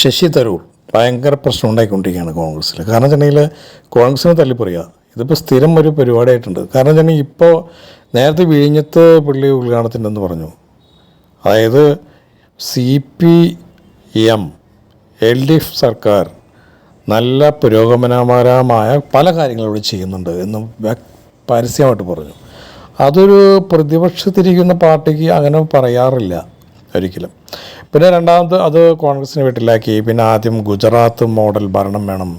ശശി തരൂർ ഭയങ്കര പ്രശ്നം ഉണ്ടായിക്കൊണ്ടിരിക്കുകയാണ് കോൺഗ്രസ്സിൽ. കാരണം വെച്ചിട്ടുണ്ടെങ്കിൽ കോൺഗ്രസ്സിനെ തള്ളിപ്പറയുക ഇതിപ്പോൾ സ്ഥിരം ഒരു പരിപാടിയായിട്ടുണ്ട്. കാരണം വെച്ചിട്ടുണ്ടെങ്കിൽ ഇപ്പോൾ നേരത്തെ വിഴിഞ്ഞത്ത് പുള്ളി ഉദ്ഘാടനത്തിന്റെ പറഞ്ഞു. അതായത് C P M L D F സർക്കാർ നല്ല പുരോഗമനപരമായ പല കാര്യങ്ങളും ഇവിടെ ചെയ്യുന്നുണ്ട് എന്ന് പരസ്യമായിട്ട് പറഞ്ഞു. അതൊരു പ്രതിപക്ഷത്തിരിക്കുന്ന പാർട്ടിക്ക് അങ്ങനെ പറയാറില്ല ഒരിക്കലും. പിന്നെ രണ്ടാമത് അത് കോൺഗ്രസിന് വീട്ടിലാക്കി. പിന്നെ ആദ്യം ഗുജറാത്ത് മോഡൽ ഭരണം വേണം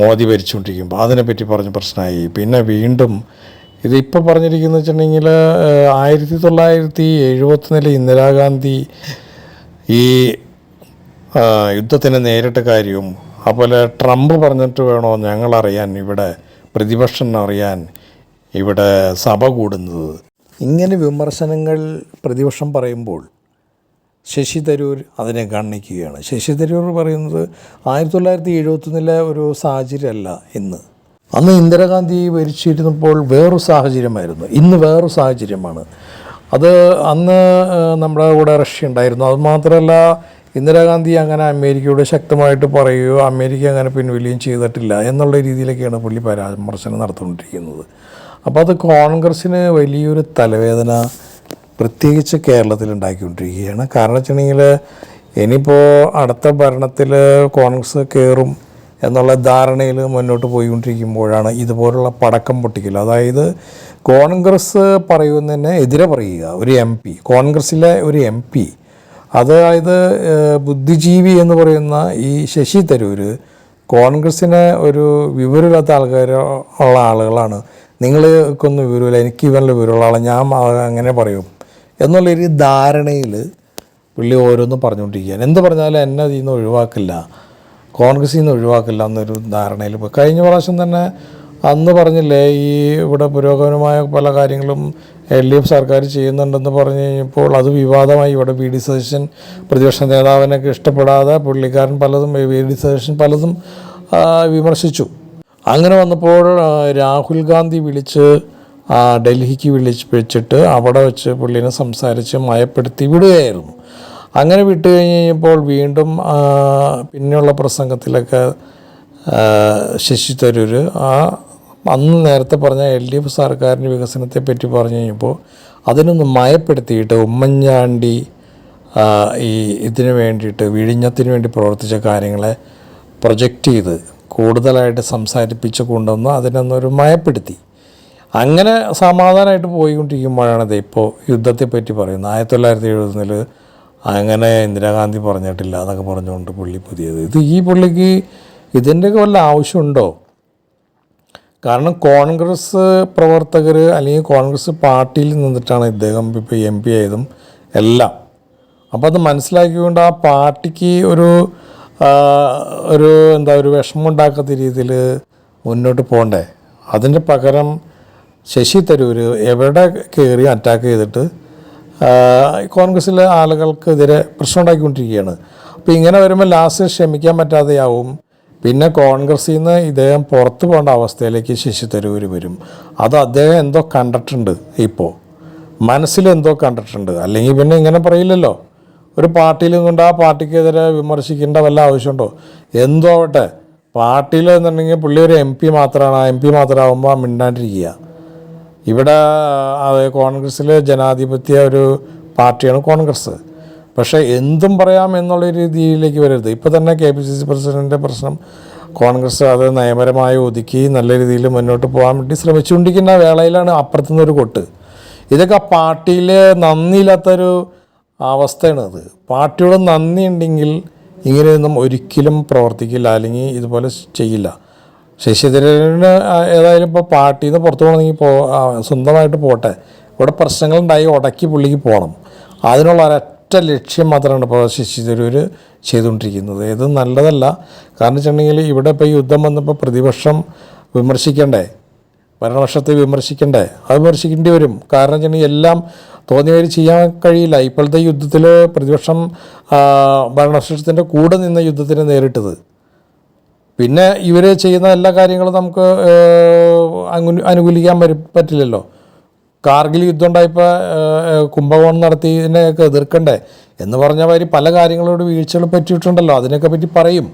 മോദി ഭരിച്ചുകൊണ്ടിരിക്കുമ്പോൾ അതിനെപ്പറ്റി പറഞ്ഞ് പ്രശ്നമായി. പിന്നെ വീണ്ടും ഇതിപ്പോൾ പറഞ്ഞിരിക്കുന്ന വെച്ചിട്ടുണ്ടെങ്കിൽ ആയിരത്തി തൊള്ളായിരത്തി എഴുപത്തൊന്നിലെ ഇന്ദിരാഗാന്ധി ഈ യുദ്ധത്തിന് നേരിട്ട കാര്യവും അതുപോലെ ട്രംപ് പറഞ്ഞിട്ട് വേണോ ഞങ്ങളറിയാൻ ഇവിടെ പ്രതിപക്ഷം അറിയാൻ ഇവിടെ സഭ കൂടുന്നത്. ഇങ്ങനെ വിമർശനങ്ങൾ പ്രതിപക്ഷം പറയുമ്പോൾ ശശി തരൂർ അതിനെ ഗണ്ണിക്കുകയാണ് ശശി തരൂർ പറയുന്നത് ആയിരത്തി തൊള്ളായിരത്തി എഴുപത്തൊന്നിലെ ഒരു സാഹചര്യമല്ല ഇന്ന്. അന്ന് ഇന്ദിരാഗാന്ധി ഭരിച്ചിരുന്നപ്പോൾ വേറൊരു സാഹചര്യമായിരുന്നു. ഇന്ന് വേറൊരു സാഹചര്യമാണ്. അത് അന്ന് നമ്മുടെ കൂടെ റഷ്യ ഉണ്ടായിരുന്നു. അതുമാത്രമല്ല ഇന്ദിരാഗാന്ധി അങ്ങനെ അമേരിക്കയോട് ശക്തമായിട്ട് പറയുകയോ അമേരിക്ക അങ്ങനെ പിൻവലിയും ചെയ്തിട്ടില്ല എന്നുള്ള രീതിയിലൊക്കെയാണ് പുള്ളി പരാമർശനം നടത്തിക്കൊണ്ടിരിക്കുന്നത് അപ്പോൾ അത് കോൺഗ്രസ്സിന് വലിയൊരു തലവേദന പ്രത്യേകിച്ച് കേരളത്തിൽ ഉണ്ടാക്കിക്കൊണ്ടിരിക്കുകയാണ് കാരണം വെച്ചിട്ടുണ്ടെങ്കിൽ ഇനിയിപ്പോൾ അടുത്ത ഭരണത്തിൽ കോൺഗ്രസ് കയറും എന്നുള്ള ധാരണയിൽ മുന്നോട്ട് പോയിക്കൊണ്ടിരിക്കുമ്പോഴാണ് ഇതുപോലുള്ള പടക്കം പൊട്ടിക്കൽ അതായത് കോൺഗ്രസ് പറയുന്നതിന് എതിരെ പറയുക ഒരു എം പി കോൺഗ്രസ്സിലെ ഒരു എം പി. അതായത് ബുദ്ധിജീവി എന്ന് പറയുന്ന ഈ ശശി തരൂർ കോൺഗ്രസ്സിനെ ഒരു വിവരമില്ലാത്ത ആൾക്കാർ ഉള്ള ആളുകളാണ്. നിങ്ങൾക്കൊന്നും വിവരമില്ല എനിക്ക് ഇവരുടെ വിവരമുള്ള ആളെ ഞാൻ അങ്ങനെ പറയും. എന്നുള്ളൊരു ധാരണയിൽ പുള്ളി ഓരോന്നും പറഞ്ഞുകൊണ്ടിരിക്കുകയാണ്. എന്ത് പറഞ്ഞാലും എന്നെ അതിൽ നിന്ന് ഒഴിവാക്കില്ല. കോൺഗ്രസിൽ നിന്ന് ഒഴിവാക്കില്ല എന്നൊരു ധാരണയിൽ പോയി. കഴിഞ്ഞ പ്രാവശ്യം തന്നെ അന്ന് പറഞ്ഞില്ലേ ഈ ഇവിടെ പുരോഗമനമായ പല കാര്യങ്ങളും എൽ ഡി എഫ് സർക്കാർ ചെയ്യുന്നുണ്ടെന്ന് പറഞ്ഞു കഴിഞ്ഞപ്പോൾ അത് വിവാദമായി. ഇവിടെ വി ഡി സതീശൻ പ്രതിപക്ഷ നേതാവിനൊക്കെ ഇഷ്ടപ്പെടാതെ പുള്ളിക്കാരൻ പലതും വി ഡി സതീശൻ പലതും വിമർശിച്ചു. അങ്ങനെ വന്നപ്പോൾ രാഹുൽ ഗാന്ധി വിളിച്ച് ഡൽഹിക്ക് വിളിച്ച് വെച്ചിട്ട് അവിടെ വെച്ച് പുള്ളിനെ സംസാരിച്ച് മയപ്പെടുത്തി വിടുകയായിരുന്നു. അങ്ങനെ വിട്ടു കഴിഞ്ഞ് കഴിഞ്ഞപ്പോൾ വീണ്ടും പിന്നെയുള്ള പ്രസംഗത്തിലൊക്കെ ശശി തരൂർ ആ അന്ന് നേരത്തെ പറഞ്ഞ എൽ ഡി എഫ് സർക്കാരിന്റെ വികസനത്തെ പറ്റി പറഞ്ഞു കഴിഞ്ഞപ്പോൾ അതിനൊന്ന് മയപ്പെടുത്തിയിട്ട് ഉമ്മൻചാണ്ടി ഈ ഇതിന് വേണ്ടിയിട്ട് വിഴിഞ്ഞത്തിന് വേണ്ടി പ്രവർത്തിച്ച കാര്യങ്ങളെ പ്രൊജക്റ്റ് ചെയ്ത് കൂടുതലായിട്ട് സംസാരിപ്പിച്ച് കൊണ്ടുവന്ന് അതിനൊന്നൊരു മയപ്പെടുത്തി. അങ്ങനെ സമാധാനമായിട്ട് പോയിക്കൊണ്ടിരിക്കുമ്പോഴാണ് ഇപ്പോൾ യുദ്ധത്തെ പറ്റി പറയുന്നത്. ആയിരത്തി തൊള്ളായിരത്തി എഴുപതിൽ അങ്ങനെ ഇന്ദിരാഗാന്ധി പറഞ്ഞിട്ടില്ല എന്നൊക്കെ പറഞ്ഞുകൊണ്ട് പുള്ളി പുതിയത്. ഇത് ഈ പുള്ളിക്ക് ഇതിന്റെയൊക്കെ വല്ല ആവശ്യമുണ്ടോ? കാരണം കോൺഗ്രസ് പ്രവർത്തകർ അല്ലെങ്കിൽ കോൺഗ്രസ് പാർട്ടിയിൽ നിന്നിട്ടാണ് ഇദ്ദേഹം ഇപ്പോൾ എം പി ആയതും എല്ലാം. അപ്പോൾ അത് മനസ്സിലാക്കിക്കൊണ്ട് ആ പാർട്ടിക്ക് ഒരു ഒരു എന്താ ഒരു വിഷമം ഉണ്ടാക്കാത്ത രീതിയിൽ മുന്നോട്ട് പോകണ്ടേ? അതിന്റെ പകരം ശശി തരൂർ എവിടെ കയറി അറ്റാക്ക് ചെയ്തിട്ട് കോൺഗ്രസ്സിലെ ആളുകൾക്കെതിരെ പ്രശ്നം ഉണ്ടാക്കിക്കൊണ്ടിരിക്കുകയാണ്. അപ്പോൾ ഇങ്ങനെ വരുമ്പോൾ ലാസ്റ്റ് ക്ഷമിക്കാൻ പറ്റാതെയാവും. പിന്നെ കോൺഗ്രസ്സിൽ നിന്ന് ഇദ്ദേഹം പുറത്തു പോകേണ്ട അവസ്ഥയിലേക്ക് ശശി തരൂർ വരും. അത് അദ്ദേഹം എന്തോ കണ്ടിട്ടുണ്ട് ഇപ്പോൾ മനസ്സിലെന്തോ കണ്ടിട്ടുണ്ട്. അല്ലെങ്കിൽ പിന്നെ ഇങ്ങനെ പറയില്ലല്ലോ. ഒരു പാർട്ടിയിൽ കൊണ്ട് ആ പാർട്ടിക്കെതിരെ വിമർശിക്കേണ്ട വല്ല ആവശ്യമുണ്ടോ? എന്തോ ആവട്ടെ. പാർട്ടിയിൽ എന്നുണ്ടെങ്കിൽ പുള്ളി ഒരു എം പി മാത്രമാണ് ആ എം പി മാത്രമാകുമ്പോൾ മിണ്ടാണ്ടിരിക്കുക. ഇവിടെ അത് കോൺഗ്രസ്സിൽ ജനാധിപത്യ ഒരു പാർട്ടിയാണ് കോൺഗ്രസ്. പക്ഷേ എന്തും പറയാം എന്നുള്ള രീതിയിലേക്ക് വരരുത്. ഇപ്പോൾ തന്നെ കെ പി സി സി പ്രസിഡന്റിന്റെ പ്രശ്നം കോൺഗ്രസ് അത് നയപരമായി ഒതുക്കി നല്ല രീതിയിൽ മുന്നോട്ട് പോകാൻ വേണ്ടി ശ്രമിച്ചുകൊണ്ടിരിക്കുന്ന വേളയിലാണ് അപ്പുറത്തുനിന്നൊരു കൊട്ട്. ഇതൊക്കെ ആ പാർട്ടിയിൽ നന്ദിയില്ലാത്തൊരു അവസ്ഥയാണ് അത്. പാർട്ടിയോട് നന്ദി ഉണ്ടെങ്കിൽ ഇങ്ങനെയൊന്നും ഒരിക്കലും പ്രവർത്തിക്കില്ല അല്ലെങ്കിൽ ഇതുപോലെ ചെയ്യില്ല. ശശിധരന് ഏതായാലും ഇപ്പോൾ പാർട്ടിയിൽ നിന്ന് പുറത്തു പോകണമെങ്കിൽ പോ സ്വന്തമായിട്ട് പോട്ടെ. ഇവിടെ പ്രശ്നങ്ങളുണ്ടായി ഉടക്കി പുള്ളിക്ക് പോകണം. അതിനുള്ള ഒരൊറ്റ ലക്ഷ്യം മാത്രമാണ് ഇപ്പോൾ ശശി തരൂർ ചെയ്തുകൊണ്ടിരിക്കുന്നത്. ഇത് നല്ലതല്ല. കാരണം വെച്ചിട്ടുണ്ടെങ്കിൽ ഇവിടെ ഇപ്പോൾ യുദ്ധം വന്നപ്പോൾ പ്രതിപക്ഷം വിമർശിക്കണ്ടേ? ഭരണപക്ഷത്തെ വിമർശിക്കണ്ടേ? അത് വിമർശിക്കേണ്ടി വരും. കാരണം വെച്ചിട്ടുണ്ടെങ്കിൽ എല്ലാം തോന്നിയവർ ചെയ്യാൻ കഴിയില്ല. ഇപ്പോഴത്തെ യുദ്ധത്തിൽ പ്രതിപക്ഷം ഭരണപക്ഷത്തിന്റെ കൂടെ നിന്ന യുദ്ധത്തിന് നേരിട്ടത്. പിന്നെ ഇവർ ചെയ്യുന്ന എല്ലാ കാര്യങ്ങളും നമുക്ക് അനുകൂലിക്കാൻ പറ്റില്ലല്ലോ. കാർഗിൽ യുദ്ധം ഉണ്ടായപ്പോൾ കുംഭകോണം നടത്തി ഇതിനെയൊക്കെ എതിർക്കണ്ടേ? എന്ന് പറഞ്ഞ മാതിരി പല കാര്യങ്ങളോട് വീഴ്ചകൾ പറ്റിയിട്ടുണ്ടല്ലോ. അതിനൊക്കെ പറ്റി പറയും.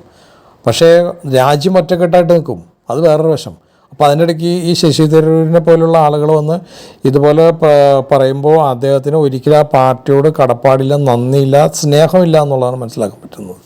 പക്ഷേ രാജ്യം ഒറ്റക്കെട്ടായിട്ട് നിൽക്കും. അത് വേറൊരു വശം അപ്പോൾ അതിനിടയ്ക്ക് ഈ ശശി തരൂരിനെ പോലുള്ള ആളുകൾ വന്ന് ഇതുപോലെ പറയുമ്പോൾ അദ്ദേഹത്തിന് ഒരിക്കലും ആ പാർട്ടിയോട് കടപ്പാടില്ല നന്ദിയില്ല സ്നേഹമില്ല എന്നുള്ളതാണ് മനസ്സിലാക്കാൻ പറ്റുന്നത്.